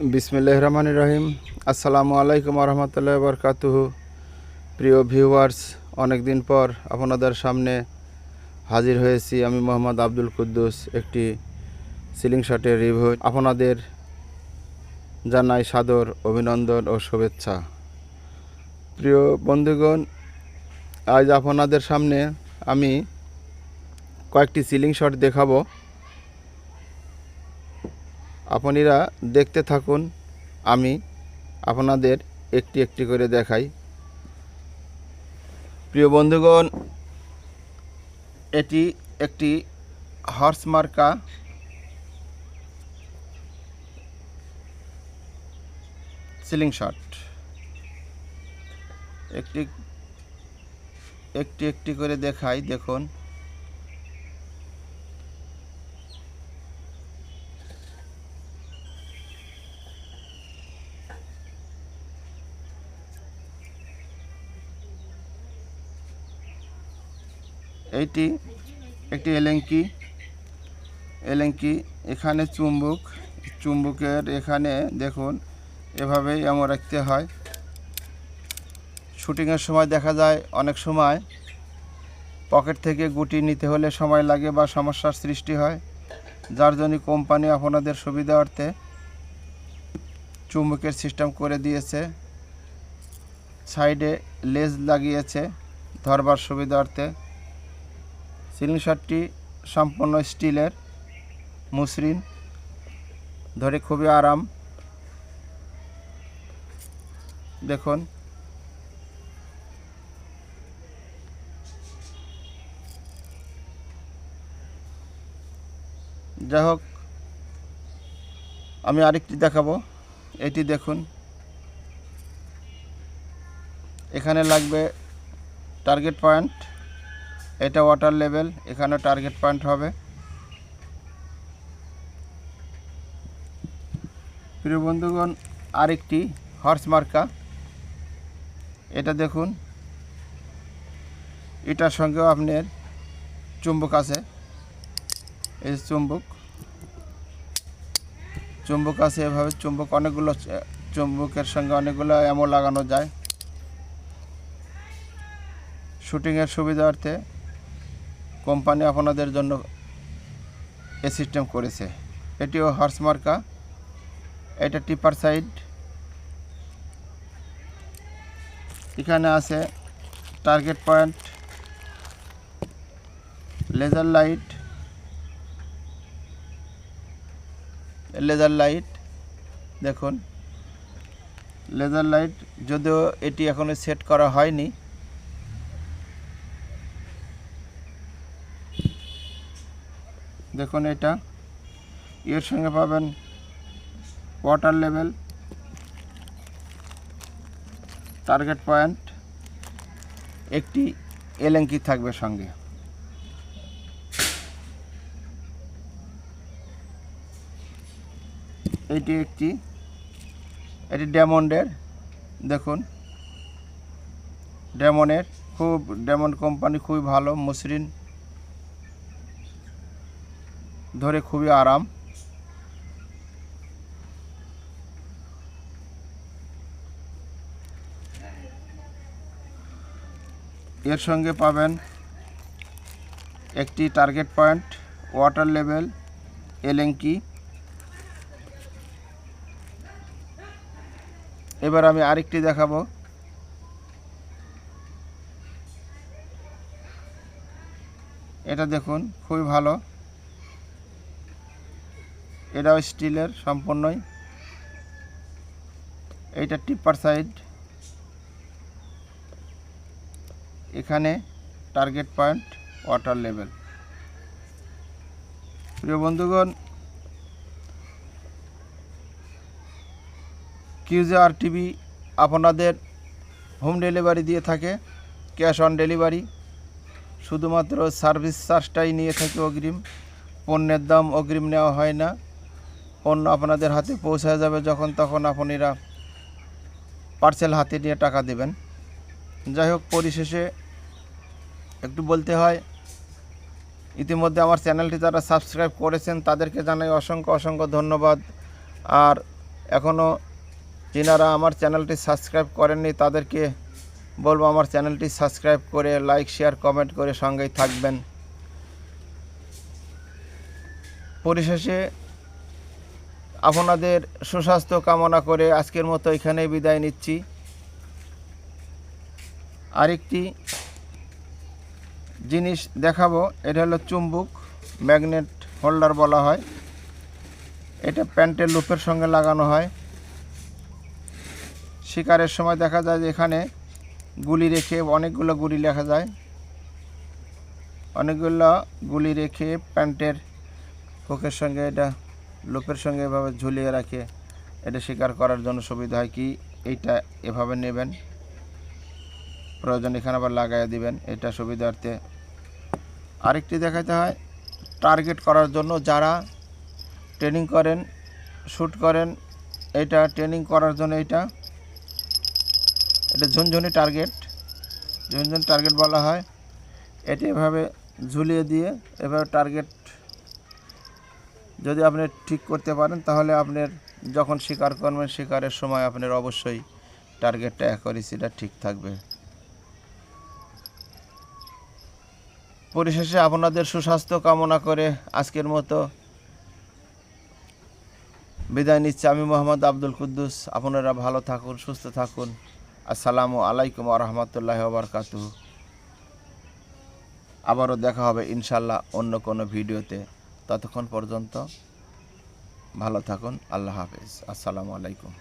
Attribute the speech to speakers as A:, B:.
A: বিসমিল্লাহ রহমান রহিম। আসসালামু আলাইকুম রহমতুল্লাহ বরকাতুহ। প্রিয় ভিউয়ার্স অনেক দিন পর আপনাদের সামনে হাজির হয়েছি আমি মোহাম্মদ আব্দুল কুদ্দুস, একটি সিলিং শটের রিভিউ। আপনাদের জানাই সাদর অভিনন্দন ও শুভেচ্ছা। প্রিয় বন্ধুগণ, আজ আপনাদের সামনে আমি কয়েকটি সিলিং শট দেখাবো। আপনারা দেখতে থাকুন, আমি আপনাদের একটি একটি করে দেখাই। প্রিয় বন্ধুগণ, এটি একটি হর্স মার্কা। Ceiling shot. একটি একটি একটি করে দেখাই, দেখুন। এইটি একটি এলেঙ্কি। এলেঙ্কি এখানে চুম্বক। চুম্বকের এখানে দেখুন, এভাবেই এমন রাখতে হয়। শুটিংয়ের সময় দেখা যায় অনেক সময় পকেট থেকে গুটি নিতে হলে সময় লাগে বা সমস্যার সৃষ্টি হয়, যার জন্য কোম্পানি আপনাদের সুবিধার্থে চুম্বকের সিস্টেম করে দিয়েছে। সাইডে লেজ লাগিয়েছে ধরবার সুবিধার্থে। সিলিং শার্টটি সম্পূর্ণ স্টিলের, মসৃণ, ধরে খুবই আরাম। দেখুন। যাই হোক, আমি আরেকটি দেখাবো। এটি দেখুন। এখানে লাগবে টার্গেট পয়েন্ট এটা ওয়াটার লেভেল এখানে টার্গেট পয়েন্ট হবে। প্রিয় বন্ধুগণ, আরেকটি হর্স মার্কা এটা দেখুন। এটার সঙ্গেও আপনার চুম্বক আছে। এই চুম্বক। চুম্বক আছে এভাবে। চুম্বক অনেকগুলো, চুম্বকের সঙ্গে অনেকগুলো এমন লাগানো যায়। শুটিংয়ের সুবিধার্থে কোম্পানি আপনাদের জন্য এ সিস্টেম করেছে। এটিও হর্স মার্কা। এটা টিপার সাইড। এখানে আছে target point, laser light laser light, দেখুন, লেজার লাইট, যদিও এটি এখনও সেট করা হয়নি। দেখুন এটা। এর সঙ্গে পাবেন ওয়াটার লেভেল টার্গেট পয়েন্ট একটি এলেঙ্কি থাকবে সঙ্গে। এটি একটি, এটি ডেমন্ডের দেখুন। ডেমনের খুব ডেমন কোম্পানি খুবই ভালো, মসৃণ। ধরে খুবই আরাম। এর সঙ্গে পাবেন একটি টার্গেট পয়েন্ট ওয়াটার লেভেল এলেঙ্কি। এবার আমি আরেকটি দেখাবো। এটা দেখুন, খুবই ভালো। এটাও স্টিলের, সম্পূর্ণই। এইটা টিপার সাইড। এখানে টার্গেট পয়েন্ট, ওয়াটার লেভেল। প্রিয় বন্ধুগণ কিউজে আর টিভি আপনাদের হোম ডেলিভারি দিয়ে থাকে ক্যাশ অন ডেলিভারি শুধুমাত্র সার্ভিস চার্জটাই নিয়ে থাকে অগ্রিম, পণ্যের দাম অগ্রিম নেওয়া হয় না। পণ্য আপনাদের হাতে পৌঁছে যাবে যখন তখন আপনারা পার্সেল হাতে নিয়ে টাকা দেবেন। যাই হোক, পরিশেষে একটু বলতে হয়, ইতিমধ্যে আমার চ্যানেলটি যারা সাবস্ক্রাইব করেছেন, তাদেরকে জানাই অসংখ্য অসংখ্য ধন্যবাদ। আর এখনও যিনারা আমার চ্যানেলটি সাবস্ক্রাইব করেননি, তাদেরকে বলব আমার চ্যানেলটি সাবস্ক্রাইব করে লাইক শেয়ার কমেন্ট করে সঙ্গেই থাকবেন। পরিশেষে আপনাদের সুস্বাস্থ্য কামনা করে আজকের মতো এখানেই বিদায় নিচ্ছি। আরেকটি জিনিস দেখাবো, এটা হলো চুম্বুক, ম্যাগনেট হোল্ডার বলা হয়। এটা প্যান্টের লুপের সঙ্গে লাগানো হয়। শিকারের সময় দেখা যায় যে এখানে গুলি রেখে অনেকগুলো গুলি লেখা যায়। অনেকগুলো গুলি রেখে প্যান্টের হুকের সঙ্গে এটা লুপের সঙ্গে এভাবে ঝুলিয়ে রাখে, এটা শিকার করার জন্য সুবিধা হয় কি, এইটা এভাবে নেবেন। প্রয়োজন এখানে আবার লাগাই দিবেন, এটা সুবিধার্থে। আরেকটি দেখাতে হয়, টার্গেট করার জন্য যারা ট্রেনিং করেন শ্যুট করেন, এটা ট্রেনিং করার জন্য এটা এটা ঝুনঝুনি টার্গেট। ঝুনঝুনি টার্গেট বলা হয়, এটি এভাবে ঝুলিয়ে দিয়ে এভাবে টার্গেট যদি আপনি ঠিক করতে পারেন, তাহলে আপনার যখন শিকার করবেন শিকারের সময় আপনার অবশ্যই টার্গেটটা অ্যাকোরেসিটা ঠিক থাকবে। পরিশেষে আপনাদের সুস্বাস্থ্য কামনা করে আজকের মতো বিদায় নিচ্ছি আমি মোহাম্মদ আব্দুল কুদ্দুস। আপনারা ভালো থাকুন, সুস্থ থাকুন। আসসালামু আলাইকুম রহমতুল্লাহ বারকাতু আবারও দেখা হবে ইনশাল্লাহ অন্য কোনো ভিডিওতে। ততক্ষণ পর্যন্ত ভালো থাকুন আল্লাহ হাফেজ। আসসালামু আলাইকুম।